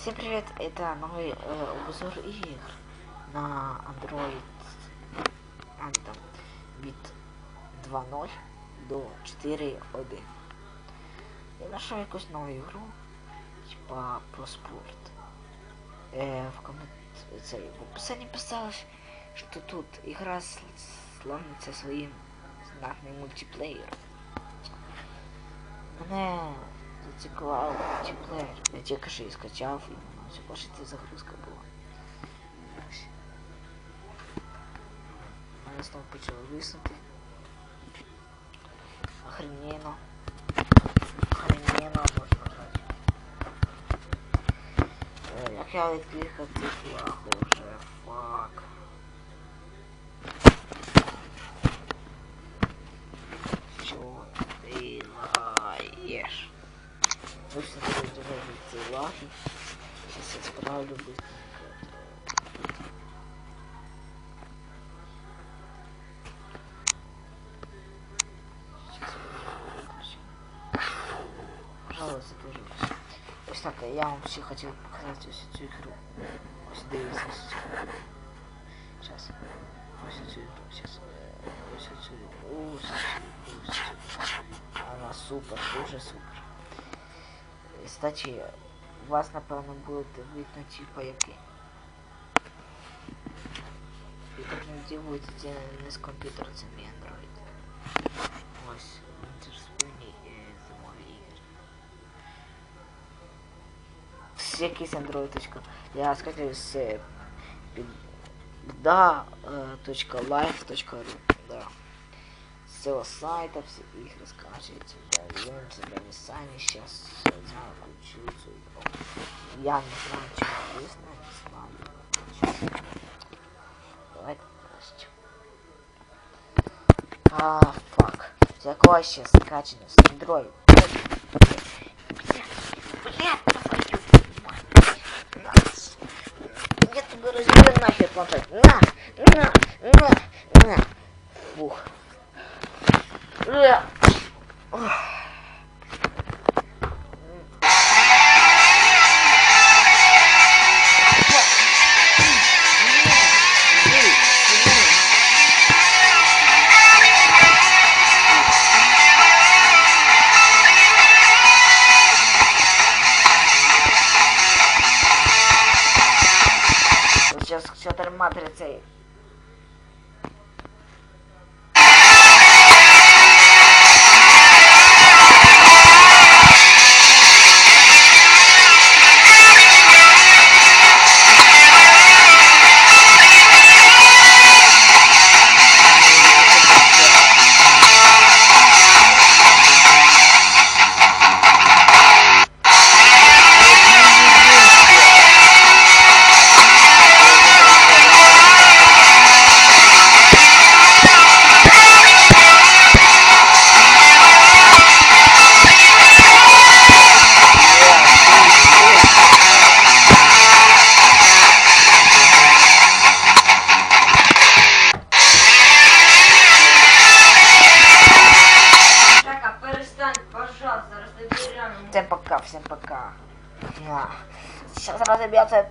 Всем привет, это новый э, обзор игр на Android там, від 2.0 до 4.1. Я нашел якусь нову ігру, типа про спорт. Э, в коммент... Це, в описании писалось, что тут игра славится своим знатным мультиплеером. Мене зацікавив мультиплеєр. Я тільки що її скачав і все бачите, загрузка була. Мене знову почало виснути. Охрененно. Охрененно можна назвати. Е, Як я відкликав цих лаху вже, фак. робити ці лаги. Сейчас я справлю быстренько. Сейчас я выключу. Пожалуйста, пожалуйста. Ось так, я вам ще хотів показати ось цю ігру. Ось дивіться ось цю. Сейчас. Ось цю ігру. Сейчас. Ось цю ігру. Ось цю ігру. Ось цю. Вона супер, дуже супер. І, Кстати, у вас напевно буде видно типа який. І так не дивується, це не з комп'ютера, це мій Android. Ось, це ж спільні е, зимові ігри. З якийсь Android. точка. Я скачаю з е, під да, е, точка live точка ру. Да. Цього сайта все да, вернемся, да, вы сами сейчас включу эту игру. Я не знаю, что написано, не знаю. Давайте подожди. А, фак. Какое сейчас скачано с Android? Я тебе разберу нахер планшет. На, на, на. Сейчас что-то матрицей. Всем пока, всем пока. Сейчас разобьется